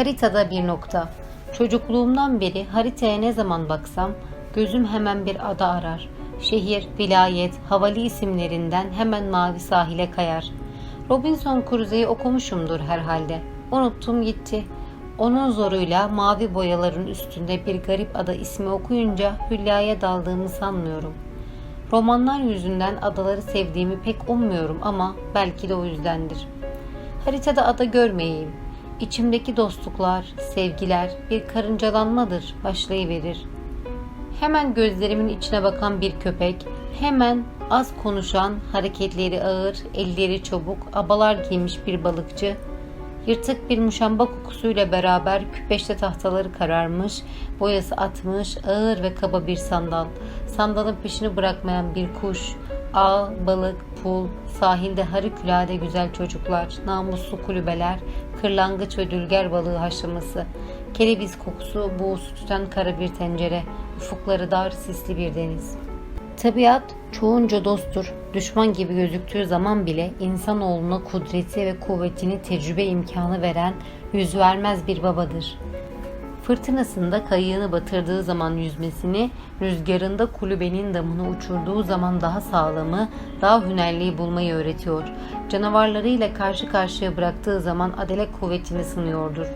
Haritada bir nokta. Çocukluğumdan beri haritaya ne zaman baksam gözüm hemen bir ada arar. Şehir, vilayet, havalı isimlerinden hemen mavi sahile kayar. Robinson Crusoe'yi okumuşumdur herhalde. Unuttum gitti. Onun zoruyla mavi boyaların üstünde bir garip ada ismi okuyunca hülyaya daldığımı sanmıyorum. Romanlar yüzünden adaları sevdiğimi pek ummuyorum ama belki de o yüzdendir. Haritada ada görmeyeyim. İçimdeki dostluklar, sevgiler bir karıncalanmadır başlayıverir. Hemen gözlerimin içine bakan bir köpek, hemen az konuşan, hareketleri ağır, elleri çabuk, abalar giymiş bir balıkçı, yırtık bir muşamba kokusuyla beraber küpeşte tahtaları kararmış, boyası atmış, ağır ve kaba bir sandal, sandalın peşini bırakmayan bir kuş, ağ, balık, pul, sahilde harikulade güzel çocuklar, namuslu kulübeler, kırlangıç ve dülger balığı haşlaması, kereviz kokusu, buğusu tüten kara bir tencere, ufukları dar sisli bir deniz. Tabiat çoğunca dosttur. Düşman gibi gözüktüğü zaman bile insanoğluna kudreti ve kuvvetini tecrübe imkanı veren yüz vermez bir babadır. Fırtınasında kayığını batırdığı zaman yüzmesini, rüzgarında kulübenin damını uçurduğu zaman daha sağlamı, daha hünerliği bulmayı öğretiyor. Canavarlarıyla karşı karşıya bıraktığı zaman adele kuvvetini sınıyordur.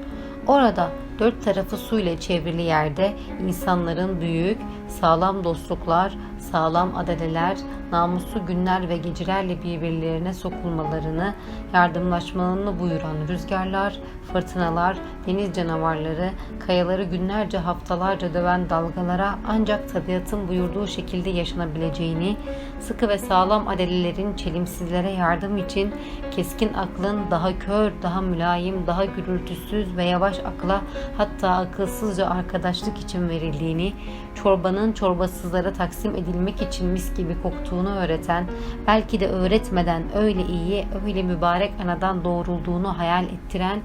Orada dört tarafı suyla çevrili yerde insanların büyük, sağlam dostluklar, sağlam adaleler, namuslu günler ve gecelerle birbirlerine sokulmalarını, yardımlaşmalarını buyuran rüzgarlar, fırtınalar, deniz canavarları, kayaları günlerce haftalarca döven dalgalara ancak tabiatın buyurduğu şekilde yaşanabileceğini, sıkı ve sağlam adalelerin çelimsizlere yardım için keskin aklın daha kör, daha mülayim, daha gürültüsüz ve yavaş akla hatta akılsızca arkadaşlık için verildiğini, çorbanın çorbasızlara taksim edilmek için mis gibi koktuğunu öğreten, belki de öğretmeden öyle iyi, öyle mübarek anadan doğrulduğunu hayal ettiren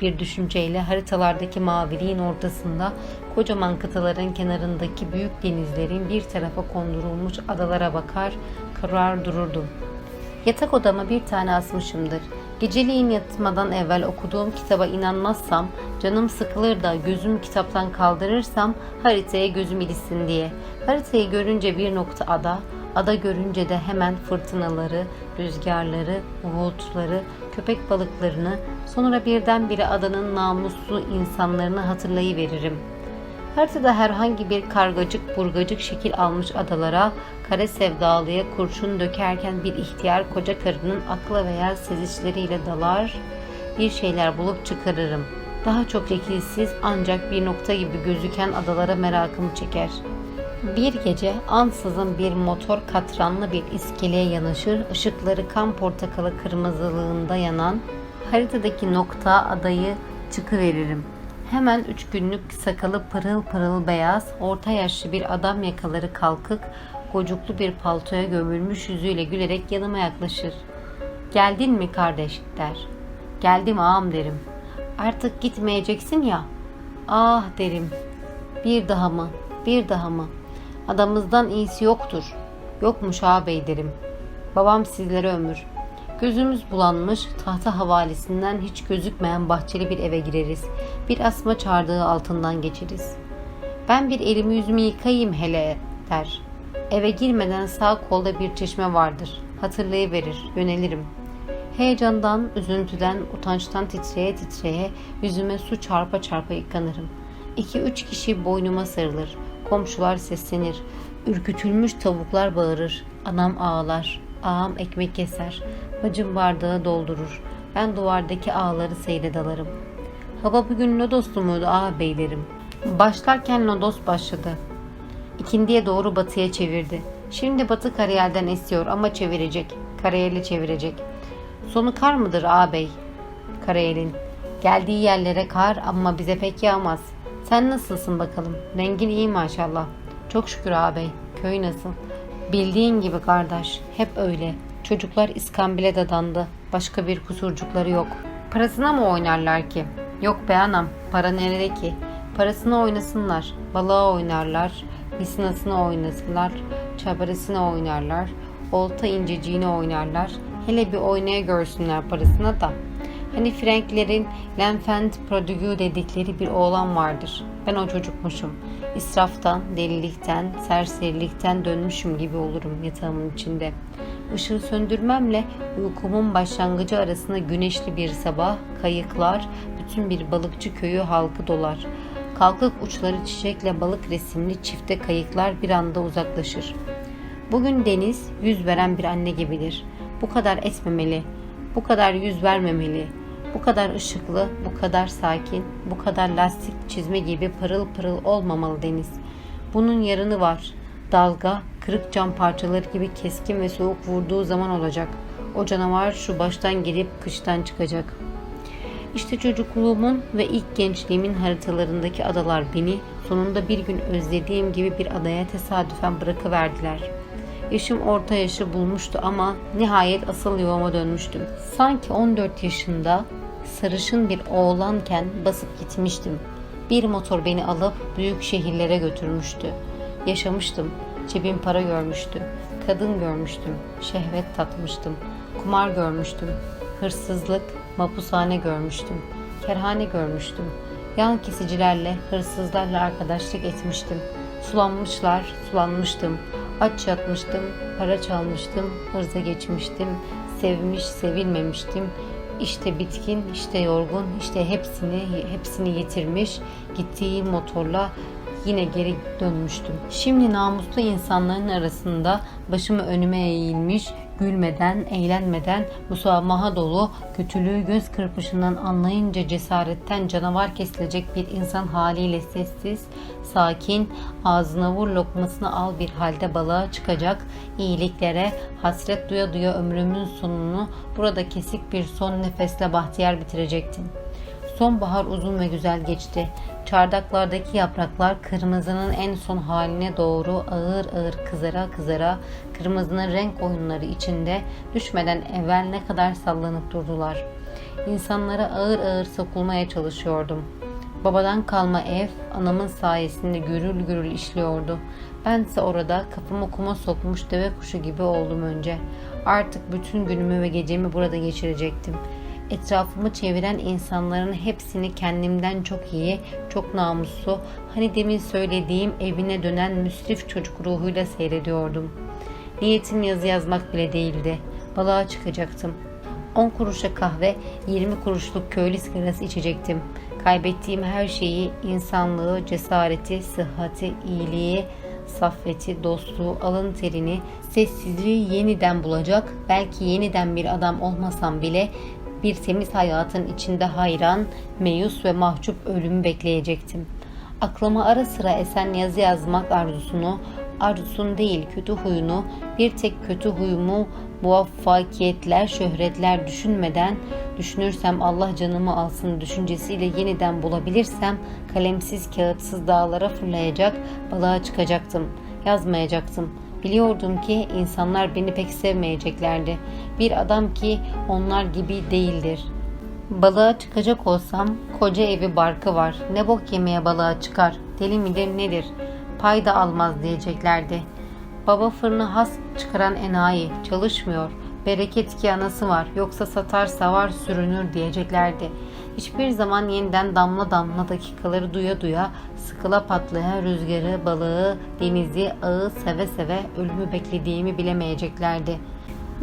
bir düşünceyle haritalardaki maviliğin ortasında kocaman kıtaların kenarındaki büyük denizlerin bir tarafa kondurulmuş adalara bakar, karar dururdum. Yatak odama bir tane asmışımdır. Geceliğin yatmadan evvel okuduğum kitaba inanmazsam, canım sıkılır da gözüm kitaptan kaldırırsam haritaya gözüm ilişsin diye. Haritayı görünce bir nokta ada, ada görünce de hemen fırtınaları, rüzgarları, uğultuları, köpek balıklarını, sonra birdenbire adanın namuslu insanlarını hatırlayıveririm. Haritada herhangi bir kargacık burgacık şekil almış adalara, kare sevdalıya kurşun dökerken bir ihtiyar koca karının akla veya sezişleriyle dalar, bir şeyler bulup çıkarırım. Daha çok şekilsiz ancak bir nokta gibi gözüken adalara merakım çeker. Bir gece ansızın bir motor katranlı bir iskeleye yanaşır, ışıkları kan portakalı kırmızılığında yanan haritadaki nokta adayı çıkıveririm. Hemen üç günlük sakalı pırıl pırıl beyaz, orta yaşlı bir adam yakaları kalkık, gocuklu bir paltoya gömülmüş yüzüyle gülerek yanıma yaklaşır. Geldin mi kardeş der. Geldim ağam derim. Artık gitmeyeceksin ya. Ah derim. Bir daha mı? Bir daha mı? Adamızdan iyisi yoktur. Yokmuş ağabey derim. Babam sizlere ömür. Gözümüz bulanmış, tahta havalisinden hiç gözükmeyen bahçeli bir eve gireriz. Bir asma çardığı altından geçeriz. Ben bir elimi yüzümü yıkayayım hele der. Eve girmeden sağ kolda bir çeşme vardır. Hatırlayıverir, yönelirim. Heyecandan, üzüntüden, utançtan titreye titreye yüzüme su çarpa çarpa yıkanırım. İki üç kişi boynuma sarılır. Komşular seslenir. Ürkütülmüş tavuklar bağırır. Anam ağlar. Ağam ekmek keser. Bacım bardağı doldurur. Ben duvardaki ağları seyredalarım. Hava bugün lodoslu muydu ağabeylerim? Başlarken lodos başladı. İkindiye doğru batıya çevirdi. Şimdi batı karayelden esiyor ama çevirecek. Karayeli çevirecek. Sonu kar mıdır ağabey? Karayelin. Geldiği yerlere kar ama bize pek yağmaz. Sen nasılsın bakalım? Rengin iyi maşallah. Çok şükür ağabey. Köy nasıl? Bildiğin gibi kardeş. Hep öyle. Çocuklar iskambile dadandı. Başka bir kusurcukları yok. Parasına mı oynarlar ki? Yok be anam. Para nerede ki? Parasına oynasınlar. Balığa oynarlar. Misinasına oynasınlar. Çabaresine oynarlar. Olta inceciğine oynarlar. Hele bir oynaya görsünler parasına da. Hani Franklerin l'enfant prodigue dedikleri bir oğlan vardır. Ben o çocukmuşum. İsraftan, delilikten, serserilikten dönmüşüm gibi olurum yatağımın içinde. Işığı söndürmemle uykumun başlangıcı arasında güneşli bir sabah, kayıklar, bütün bir balıkçı köyü halkı dolar. Kalkık uçları çiçekle balık resimli çifte kayıklar bir anda uzaklaşır. Bugün deniz yüz veren bir anne gibidir. Bu kadar etmemeli, bu kadar yüz vermemeli, bu kadar ışıklı, bu kadar sakin, bu kadar lastik çizme gibi pırıl pırıl olmamalı deniz. Bunun yarını var. Dalga, kırık cam parçaları gibi keskin ve soğuk vurduğu zaman olacak. O canavar şu baştan gelip kıştan çıkacak. İşte çocukluğumun ve ilk gençliğimin haritalarındaki adalar beni sonunda bir gün özlediğim gibi bir adaya tesadüfen bırakıverdiler. Yaşım orta yaşı bulmuştu ama nihayet asıl yuvama dönmüştüm. Sanki 14 yaşında sarışın bir oğlanken basıp gitmiştim. Bir motor beni alıp büyük şehirlere götürmüştü. Yaşamıştım. Cebim para görmüştü. Kadın görmüştüm. Şehvet tatmıştım. Kumar görmüştüm. Hırsızlık, mapushane görmüştüm. Kerhane görmüştüm. Yan kesicilerle, hırsızlarla arkadaşlık etmiştim. Sulanmışlar, sulanmıştım. Aç yatmıştım, para çalmıştım, hırza geçmiştim. Sevmiş, sevilmemiştim. İşte bitkin, işte yorgun, işte hepsini, hepsini yitirmiş, gittiği motorla yine geri dönmüştüm. Şimdi namuslu insanların arasında başımı önüme eğilmiş, gülmeden, eğlenmeden, musamaha dolu, kötülüğü göz kırpışından anlayınca cesaretten canavar kesilecek bir insan haliyle sessiz, sakin, ağzına vur lokmasını al bir halde balığa çıkacak, iyiliklere hasret duya duya ömrümün sonunu burada kesik bir son nefesle bahtiyar bitirecektim. Sonbahar uzun ve güzel geçti. Çardaklardaki yapraklar kırmızının en son haline doğru ağır ağır kızara kızara kırmızının renk oyunları içinde düşmeden evvel ne kadar sallanıp durdular. İnsanlara ağır ağır sokulmaya çalışıyordum. Babadan kalma ev anamın sayesinde gürül gürül işliyordu. Bense orada kafamı kuma sokmuş deve kuşu gibi oldum önce. Artık bütün günümü ve gecemi burada geçirecektim. Etrafımı çeviren insanların hepsini kendimden çok iyi, çok namuslu, hani demin söylediğim evine dönen müsrif çocuk ruhuyla seyrediyordum. Niyetim yazı yazmak bile değildi. Balığa çıkacaktım. 10 kuruşa kahve, 20 kuruşluk köylü sigarası içecektim. Kaybettiğim her şeyi, insanlığı, cesareti, sıhhati, iyiliği, saffeti, dostluğu, alın terini, sessizliği yeniden bulacak, belki yeniden bir adam olmasam bile bir temiz hayatın içinde hayran, meyus ve mahcup ölümü bekleyecektim. Aklıma ara sıra esen yazı yazmak arzusunu, arzusunu değil kötü huyunu, bir tek kötü huyumu muvaffakiyetler, şöhretler düşünmeden, düşünürsem Allah canımı alsın düşüncesiyle yeniden bulabilirsem, kalemsiz kağıtsız dağlara fırlayacak, balığa çıkacaktım. Yazmayacaktım. Biliyordum ki insanlar beni pek sevmeyeceklerdi. Bir adam ki onlar gibi değildir. Balığa çıkacak olsam koca evi barkı var. Ne bok yemeye balığa çıkar. Deli midir nedir? Pay da almaz diyeceklerdi. Baba fırını has çıkaran enayi çalışmıyor. Bereket ki anası var yoksa satar savar sürünür diyeceklerdi. Hiçbir zaman yeniden damla damla dakikaları duya duya sıkıla patlaya rüzgarı, balığı, denizi, ağı seve seve ölümü beklediğimi bilemeyeceklerdi.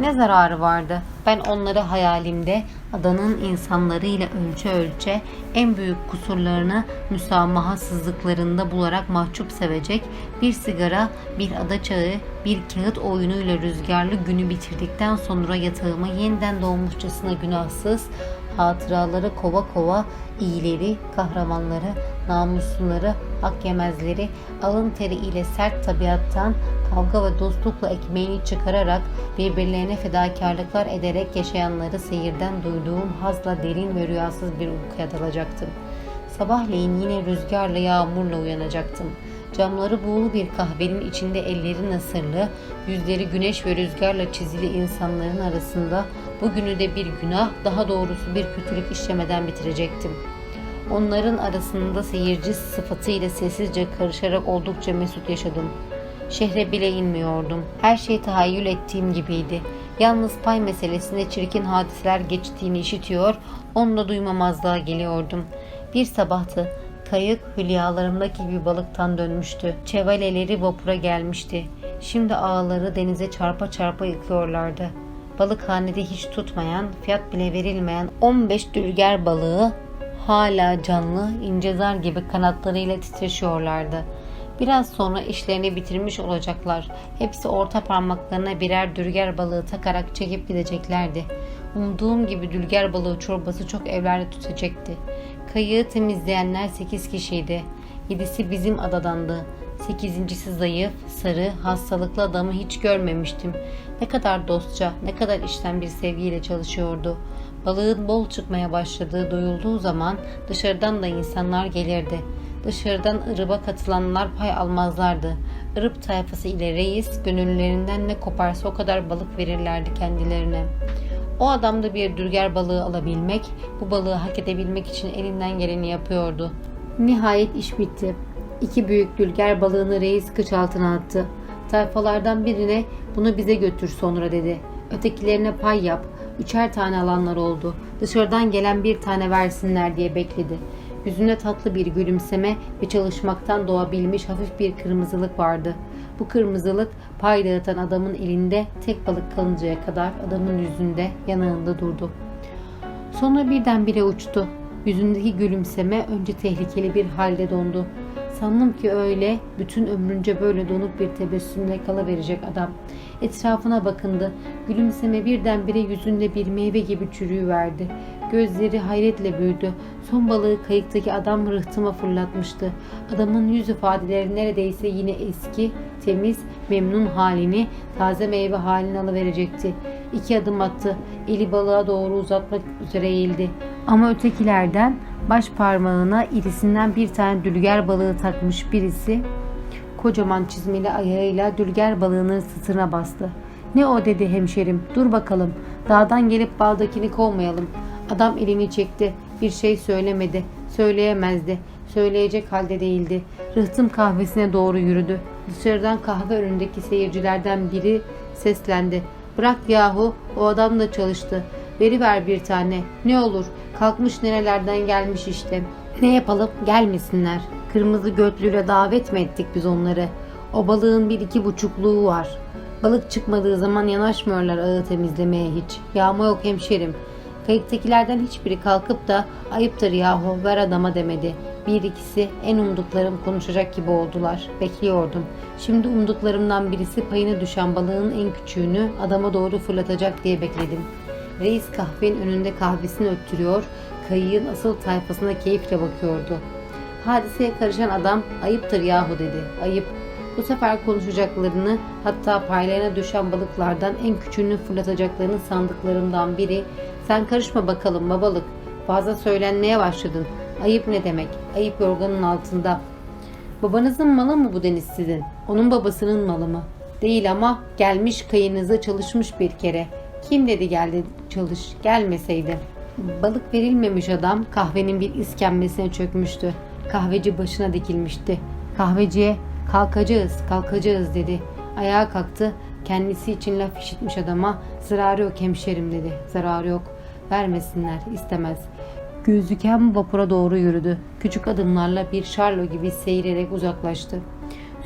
Ne zararı vardı? Ben onları hayalimde adanın insanlarıyla ölçe ölçe en büyük kusurlarını müsamahasızlıklarında bularak mahcup sevecek bir sigara, bir ada çağı, bir kağıt oyunuyla rüzgarlı günü bitirdikten sonra yatağıma yeniden doğmuşçasına günahsız, hatıraları kova kova, iyileri, kahramanları, namusluları, hak yemezleri, alın teri ile sert tabiattan kavga ve dostlukla ekmeğini çıkararak birbirlerine fedakarlıklar ederek yaşayanları seyirden duyduğum hazla derin ve rüyasız bir uykuya dalacaktım. Sabahleyin yine rüzgarla yağmurla uyanacaktım. Camları buğulu bir kahvenin içinde elleri nasırlı, yüzleri güneş ve rüzgarla çizili insanların arasında bugünü de bir günah, daha doğrusu bir kötülük işlemeden bitirecektim. Onların arasında seyirci sıfatıyla sessizce karışarak oldukça mesut yaşadım. Şehre bile inmiyordum. Her şey tahayyül ettiğim gibiydi. Yalnız pay meselesinde çirkin hadiseler geçtiğini işitiyor, onunla duymamazlığa geliyordum. Bir sabahtı. Kayık hülyalarımdaki bir balıktan dönmüştü. Çevaleleri vapura gelmişti. Şimdi ağları denize çarpa çarpa yıkıyorlardı. Balıkhanede hiç tutmayan, fiyat bile verilmeyen 15 dülger balığı hala canlı, ince zar gibi kanatlarıyla titreşiyorlardı. Biraz sonra işlerini bitirmiş olacaklar. Hepsi orta parmaklarına birer dülger balığı takarak çekip gideceklerdi. Umduğum gibi dülger balığı çorbası çok evlerde tütecekti. Kayığı temizleyenler 8 kişiydi. Yedisi bizim adadandı. Sekizincisi zayıf, sarı, hastalıklı adamı hiç görmemiştim. Ne kadar dostça, ne kadar içten bir sevgiyle çalışıyordu. Balığın bol çıkmaya başladığı duyulduğu zaman dışarıdan da insanlar gelirdi. Dışarıdan ırıba katılanlar pay almazlardı. Irıp tayfası ile reis gönüllerinden ne koparsa o kadar balık verirlerdi kendilerine. O adam da bir dürger balığı alabilmek, bu balığı hak edebilmek için elinden geleni yapıyordu. Nihayet iş bitti. İki büyük dülger balığını reis kıç altına attı. Tayfalardan birine bunu bize götür sonra dedi. Ötekilerine pay yap. Üçer tane alanlar oldu. Dışarıdan gelen bir tane versinler diye bekledi. Yüzünde tatlı bir gülümseme ve çalışmaktan doğabilmiş hafif bir kırmızılık vardı. Bu kırmızılık pay dağıtan adamın elinde tek balık kalıncaya kadar adamın yüzünde yanağında durdu. Sonra birdenbire uçtu. Yüzündeki gülümseme önce tehlikeli bir halde dondu. Sandım ki öyle bütün ömrünce böyle donup bir tebessümle kalıverecek adam. Etrafına bakındı. Gülümseme birdenbire yüzünde bir meyve gibi çürüyüverdi. Gözleri hayretle büyüdü. Son balığı kayıktaki adam rıhtıma fırlatmıştı. Adamın yüz ifadeleri neredeyse yine eski, temiz, memnun halini, taze meyve halini alıverecekti. İki adım attı. Eli balığa doğru uzatmak üzere eğildi. Ama ötekilerden baş parmağına irisinden bir tane dülger balığı takmış birisi kocaman çizmeli ayağıyla dülger balığının sırtına bastı. Ne o dedi hemşerim. Dur bakalım. Dağdan gelip bağdakini kovmayalım. Adam elini çekti. Bir şey söylemedi. Söyleyemezdi. Söyleyecek halde değildi. Rıhtım kahvesine doğru yürüdü. Dışarıdan kahve önündeki seyircilerden biri seslendi. Bırak yahu o adam da çalıştı. Veriver bir tane. Ne olur. Kalkmış nerelerden gelmiş işte. Ne yapalım? Gelmesinler. Kırmızı götlüyle davet mi ettik biz onları? O balığın bir iki buçukluğu var. Balık çıkmadığı zaman yanaşmıyorlar ağı temizlemeye hiç. Yağma yok hemşerim. Kayıktakilerden hiçbiri kalkıp da ayıptır yahu ver adama demedi. Bir ikisi en umduklarım konuşacak gibi oldular. Bekliyordum. Şimdi umduklarımdan birisi payına düşen balığın en küçüğünü adama doğru fırlatacak diye bekledim. Reis kahvenin önünde kahvesini öttürüyor, kayığın asıl tayfasına keyifle bakıyordu. Hadiseye karışan adam ayıptır yahu dedi. Ayıp. Bu sefer konuşacaklarını hatta paylarına düşen balıklardan en küçüğünü fırlatacaklarını sandıklarımdan biri sen karışma bakalım babalık. Fazla söylenmeye başladın. Ayıp ne demek? Ayıp yorganın altında. Babanızın malı mı bu deniz sizin? Onun babasının malı mı? Değil ama gelmiş kayınıza çalışmış bir kere. Kim dedi geldi çalış gelmeseydi. Balık verilmemiş adam kahvenin bir iskemlesine çökmüştü. Kahveci başına dikilmişti. Kahveciye kalkacağız kalkacağız dedi. Ayağa kalktı. Kendisi için laf işitmiş adama zararı yok hemşerim dedi. Zararı yok. Vermesinler istemez. Gözüken vapura doğru yürüdü. Küçük adımlarla bir şarlo gibi seyrerek uzaklaştı.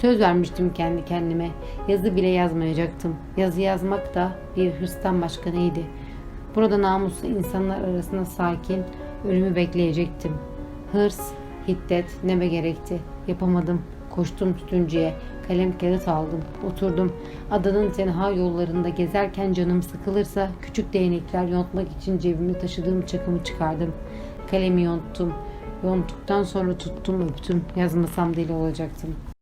Söz vermiştim kendi kendime. Yazı bile yazmayacaktım. Yazı yazmak da bir hırstan başka neydi? Burada namuslu insanlar arasında sakin, ölümü bekleyecektim. Hırs, hiddet neme gerekti. Yapamadım. Koştum tütüncüye. Kalem kağıt aldım. Oturdum. Adanın tenha yollarında gezerken canım sıkılırsa küçük değnekler yontmak için cebimde taşıdığım çakımı çıkardım. Kalemi yonttum. Yonttuktan sonra tuttum öptüm. Yazmasam deli olacaktım.